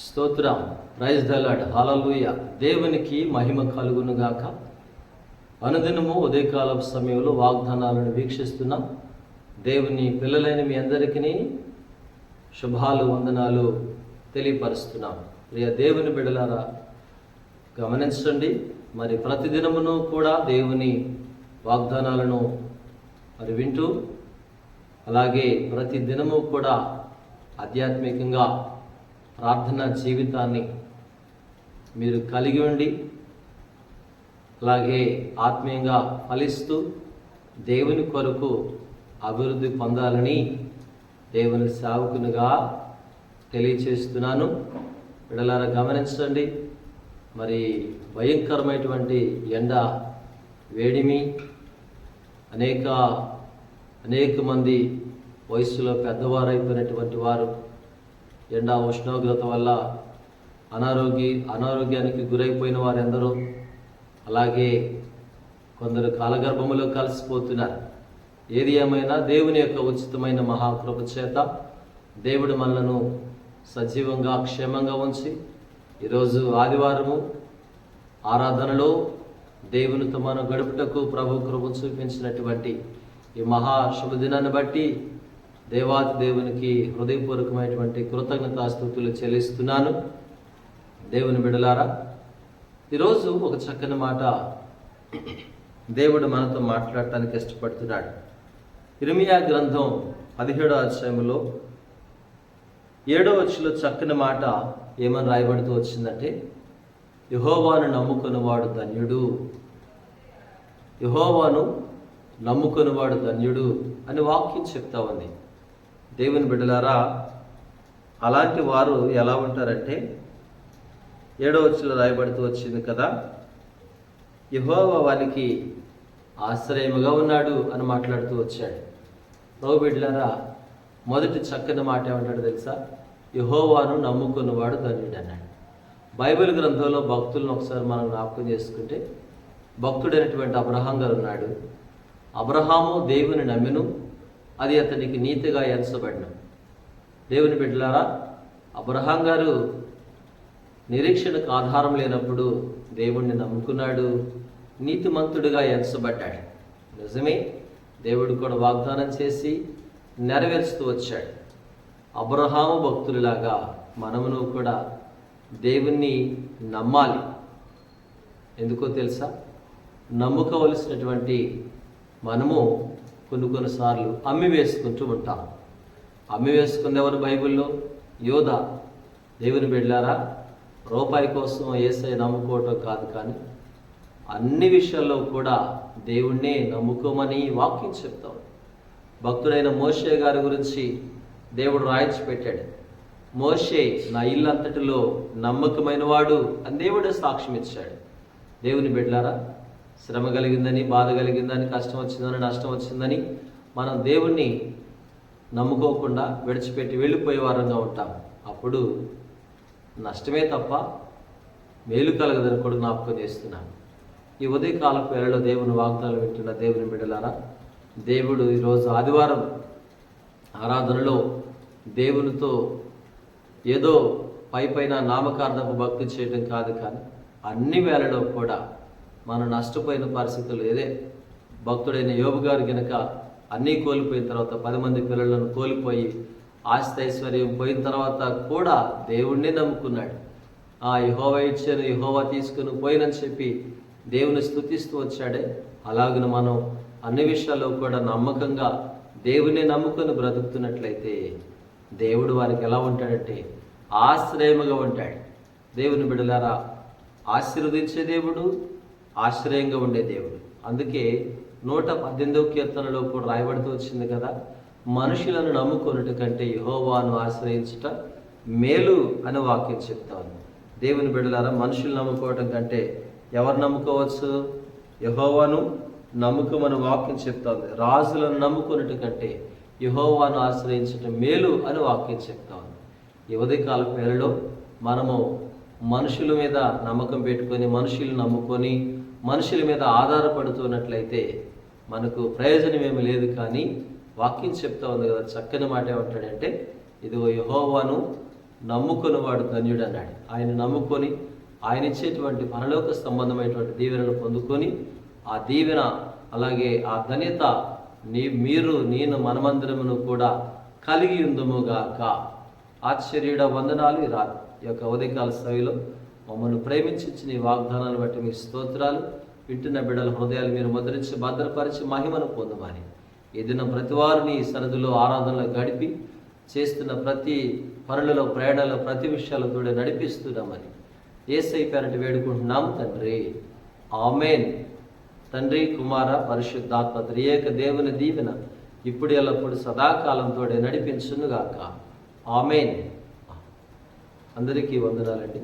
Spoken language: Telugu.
స్తోత్రం. ప్రైజ్ దలాడ్ హాలలుయ దేవునికి మహిమ కలుగును గాక. అనుదినము ఉదయకాల సమయంలో వాగ్దానాలను వీక్షిస్తున్నాం దేవుని పిల్లలైన మీ అందరికీ శుభాలు వందనాలు తెలియపరుస్తున్నాం. ప్రియ దేవుని బిడలారా గమనించండి మరి ప్రతిదినమును కూడా దేవుని వాగ్దానాలను మరి వింటూ అలాగే ప్రతి దినము కూడా ఆధ్యాత్మికంగా ప్రార్థన జీవితాన్ని మీరు కలిగి ఉండి అలాగే ఆత్మీయంగా ఫలిస్తూ దేవుని కొరకు అభివృద్ధి పొందాలని దేవుని సేవకునిగా తెలియచేస్తున్నాను. విడలారా గమనించండి. మరి భయంకరమైనటువంటి ఎండ వేడిమి అనేక అనేక మంది వయస్సులో పెద్దవారైపోయినటువంటి వారు ఎండా ఉష్ణోగ్రత వల్ల అనారోగ్య అనారోగ్యానికి గురైపోయిన వారెందరో అలాగే కొందరు కాలగర్భములో కలిసిపోతున్నారు. ఏది ఏమైనా దేవుని యొక్క ఉచితమైన మహాకృప చేత దేవుడు మనలను సజీవంగా క్షేమంగా ఉంచి ఈరోజు ఆదివారము ఆరాధనలో దేవునితో మనం గడుపుటకు ప్రభు కృప చూపించినటువంటి ఈ మహా శుభదినాన్ని బట్టి దేవాతి దేవునికి హృదయపూర్వకమైనటువంటి కృతజ్ఞతాస్థుతులు చెల్లిస్తున్నాను. దేవుని బిడలారా ఈరోజు ఒక చక్కని మాట దేవుడు మనతో మాట్లాడటానికి ఇష్టపడుతున్నాడు. ఇరిమియా గ్రంథం పదిహేడో అధ్యాయంలో ఏడో వచ్చిలో చక్కని మాట ఏమని రాయబడుతూ వచ్చిందంటే యహోవాను నమ్ముకునివాడు ధన్యుడు. యహోవాను నమ్ముకునివాడు ధన్యుడు అని వాక్యం చెప్తా ఉంది. దేవుని బిడ్డలారా అలాంటి వారు ఎలా ఉంటారంటే ఏడో వచ్చిలో రాయబడుతూ వచ్చింది కదా యహోవా వానికి ఆశ్రయముగా ఉన్నాడు అని మాట్లాడుతూ వచ్చాడు. రో బిడ్డలారా మొదటి చక్కని మాట ఏమంటాడు తెలుసా? యహోవాను నమ్ముకున్నవాడు ధన్యుడు అన్నాడు. బైబిల్ గ్రంథంలో భక్తులను ఒకసారి మనం జ్ఞాపకం చేసుకుంటే భక్తుడైనటువంటి అబ్రహాం గారు ఉన్నాడు. అబ్రహాము దేవుని నమ్మిను అది అతనికి నీతిగా ఎంచబడిన. దేవుని బిడ్డలారా అబ్రహాం గారు నిరీక్షణకు ఆధారం లేనప్పుడు దేవుణ్ణి నమ్ముకున్నాడు నీతిమంతుడిగా ఎంచబడ్డాడు. నిజమే దేవుడు కూడా వాగ్దానం చేసి నెరవేరుస్తూ వచ్చాడు. అబ్రహాము భక్తులలాగా మనమును కూడా దేవుణ్ణి నమ్మాలి. ఎందుకో తెలుసా? నమ్ముకోవలసినటువంటి మనము కొన్ని కొన్నిసార్లు అమ్మి వేసుకుంటూ ఉంటాం. అమ్మి వేసుకుంది ఎవరు బైబిల్లో యోధ దేవుని బిడ్డారా రూపాయి కోసం ఏసై నమ్ముకోవటం కాదు కానీ అన్ని విషయాల్లో కూడా దేవుణ్ణే నమ్ముకోమని వాక్యం చెప్తాం భక్తుడైన మోషే గారి గురించి దేవుడు రాయించి పెట్టాడు. మోషే నా ఇల్లంతటిలో నమ్మకమైన వాడు అని దేవుడే సాక్ష్యం ఇచ్చాడు దేవుని బిడ్డారా శ్రమ కలిగిందని బాధ కలిగిందని కష్టం వచ్చిందని నష్టం వచ్చిందని మనం దేవుణ్ణి నమ్ముకోకుండా విడిచిపెట్టి వెళ్ళిపోయే వారంగా ఉంటాం. అప్పుడు నష్టమే తప్ప మేలు కలగదని కూడా జ్ఞాపకం చేస్తున్నాను. ఈ ఉదయకాలపు వేళలో దేవుని వాగ్దానాలు వింటున్న దేవుని బిడ్డలారా దేవుడు ఈరోజు ఆదివారం ఆరాధనలో దేవునితో ఏదో పై పైన నామకార్థపు భక్తి చేయడం కాదు కానీ అన్ని వేళలో కూడా మనం నష్టపోయిన పరిస్థితులు ఏదే? భక్తుడైన యోబు గారు గనక అన్నీ కోల్పోయిన తర్వాత పది మంది పిల్లలను కోల్పోయి ఆస్తైశ్వర్యం పోయిన తర్వాత కూడా దేవుణ్ణి నమ్ముకున్నాడు. ఆ యహోవా ఇచ్చాను యహోవా తీసుకుని పోయినని చెప్పి దేవుని స్థుతిస్తూ వచ్చాడే. అలాగను మనం అన్ని విషయాల్లో కూడా నమ్మకంగా దేవుని నమ్ముకొని బ్రతుకుతున్నట్లయితే దేవుడు వారికి ఎలా ఉంటాడంటే ఆశ్రయముగా ఉంటాడు. దేవుని బిడలారా ఆశీర్వదించే దేవుడు ఆశ్రయంగా ఉండే దేవుడు. అందుకే నూట పద్దెనిమిదవ కీర్తనలో కూడా రాయబడుతూ వచ్చింది కదా మనుషులను నమ్ముకొనుట కంటే యహోవాను ఆశ్రయించుట మేలు అని వాక్యం చెప్తాను దేవుని బిడ్డలారా మనుషులు నమ్ముకోవటం కంటే ఎవరు నమ్ముకోవచ్చు? యహోవాను నమ్ముకోమని వాక్యం చెప్తాను రాజులను నమ్ముకున్నట్టు కంటే యహోవాను ఆశ్రయించటం మేలు అని వాక్యం చెప్తాను ఈ ఉదయకాల పేరులో మనము మనుషుల మీద నమ్మకం పెట్టుకొని మనుషులు నమ్ముకొని మనుషుల మీద ఆధారపడుతున్నట్లయితే మనకు ప్రయోజనం ఏమి లేదు కానీ వాక్యం చెప్తా ఉంది కదా చక్కని మాట ఏమంటాడంటే ఇదిగో యహోవాను నమ్ముకొని వాడు ధన్యుడు అన్నాడు ఆయన నమ్ముకొని ఆయన ఇచ్చేటువంటి పరలోక సంబంధమైనటువంటి దీవెనలు పొందుకొని ఆ దీవెన అలాగే ఆ ధన్యత నీ మీరు నేను మనమందరమును కూడా కలిగి ఉందముగాక ఆశ్చర్యుడ వందనాలు ఈ రా ఈ యొక్క ఉదయకాల స్థాయిలో. మమ్మల్ని ప్రేమించి నీ వాగ్దానాలు బట్టి మీ స్తోత్రాలు వింటున్న బిడ్డల హృదయాలు మీరు ముద్రించి భద్రపరిచి మహిమను పొందమని ఏదైనా దినం ప్రతి వారిని సరదులో ఆరాధనలో గడిపి చేస్తున్న ప్రతి పనులలో ప్రయాణాలు ప్రతి విషయాలతో నడిపిస్తున్నామని ఏసై పేరటి వేడుకుంటున్నాం తండ్రి. ఆమెన్. తండ్రి కుమార పరిశుద్ధాత్మ త్రియేక దేవుని దీవెన ఇప్పుడు ఎల్లప్పుడు సదాకాలంతో నడిపించునుగాక. ఆమెన్. అందరికీ వందనాలండి.